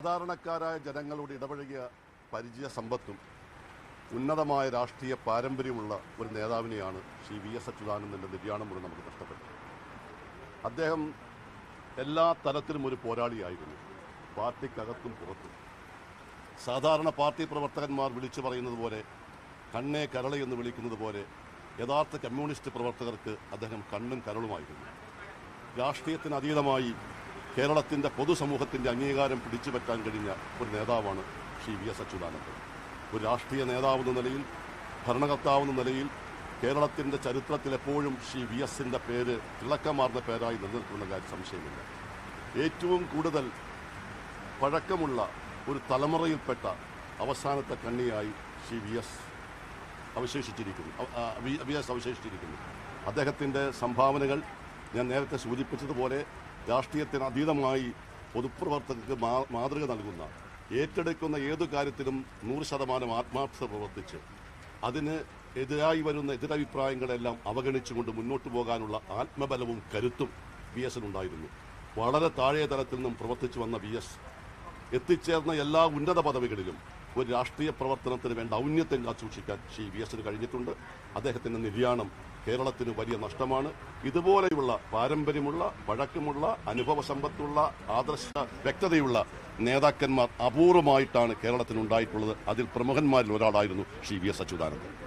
സാധാരണക്കാരായ ജനങ്ങളോട് ഇടപഴകിയ പരിചയ സമ്പത്തും ഉന്നതമായ രാഷ്ട്രീയ പാരമ്പര്യമുള്ള ഒരു നേതാവിനെയാണ് ശ്രീ വി എസ് അച്യുതാനന്ദന്റെ നിര്യാണം മൂലം നമുക്ക് നഷ്ടപ്പെട്ടത്. അദ്ദേഹം എല്ലാ തലത്തിലും ഒരു പോരാളിയായിരുന്നു. പാർട്ടിക്കകത്തും പുറത്തും. സാധാരണ പാർട്ടി പ്രവർത്തകന്മാർ വിളിച്ചു പറയുന്നത് പോലെ കണ്ണേ കരളെ എന്ന് വിളിക്കുന്നത് പോലെ യഥാർത്ഥ കമ്മ്യൂണിസ്റ്റ് പ്രവർത്തകർക്ക് അദ്ദേഹം കണ്ണും കരളുമായിരുന്നു. രാഷ്ട്രീയത്തിന് അതീതമായി കേരളത്തിന്റെ പൊതുസമൂഹത്തിന്റെ അംഗീകാരം പിടിച്ചുപറ്റാൻ കഴിഞ്ഞ ഒരു നേതാവാണ് ശ്രീ വി എസ് അച്യുതാനന്ദൻ. ഒരു രാഷ്ട്രീയ നേതാവെന്ന നിലയിൽ ഭരണകർത്താവെന്ന നിലയിൽ കേരളത്തിന്റെ ചരിത്രത്തിൽ എപ്പോഴും ശ്രീ വി എസിന്റെ പേര് തിളക്കമാർന്ന പേരായി നിലനിൽക്കുന്ന കാര്യം സംശയമില്ല. ഏറ്റവും കൂടുതൽ പഴക്കമുള്ള ഒരു തലമുറയിൽപ്പെട്ട അവസാനത്തെ കണ്ണിയായി ശ്രീ വി എസ് അവശേഷിച്ചിരിക്കുന്നു. അവ- വി- വി എസ് അവശേഷിച്ചിരിക്കുന്നു. അദ്ദേഹത്തിന്റെ സംഭാവനകൾ ഞാൻ നേരത്തെ സൂചിപ്പിച്ചതുപോലെ രാഷ്ട്രീയത്തിന് അതീതമായി പൊതുപ്രവർത്തകർക്ക് മാതൃക നൽകുന്ന ഏറ്റെടുക്കുന്ന ഏതു കാര്യത്തിലും നൂറ് ശതമാനം ആത്മാർത്ഥത പ്രവർത്തിച്ച് അതിന് എതിരായി വരുന്ന എതിരഭിപ്രായങ്ങളെല്ലാം അവഗണിച്ചുകൊണ്ട് മുന്നോട്ട് പോകാനുള്ള ആത്മബലവും കരുത്തും വി എസിനുണ്ടായിരുന്നു. വളരെ താഴെ തലത്തിൽ നിന്നും പ്രവർത്തിച്ചു വന്ന വി എസ് എത്തിച്ചേർന്ന എല്ലാ ഉന്നത പദവികളിലും ഒരു രാഷ്ട്രീയ പ്രവർത്തനത്തിന് വേണ്ട ഔന്നത്യം കാത്തുസൂക്ഷിക്കാൻ ശ്രീ വി എസിന് കഴിഞ്ഞിട്ടുണ്ട്. അദ്ദേഹത്തിന്റെ നിര്യാണം കേരളത്തിന് വലിയ നഷ്ടമാണ്. ഇതുപോലെയുള്ള പാരമ്പര്യമുള്ള വഴക്കമുള്ള അനുഭവ സമ്പത്തുള്ള ആദർശ വ്യക്തതയുള്ള നേതാക്കന്മാർ അപൂർവമായിട്ടാണ് കേരളത്തിനുണ്ടായിട്ടുള്ളത്. അതിൽ പ്രമുഖന്മാരിൽ ഒരാളായിരുന്നു ശ്രീ വി എസ് അച്യുതാനന്ദൻ.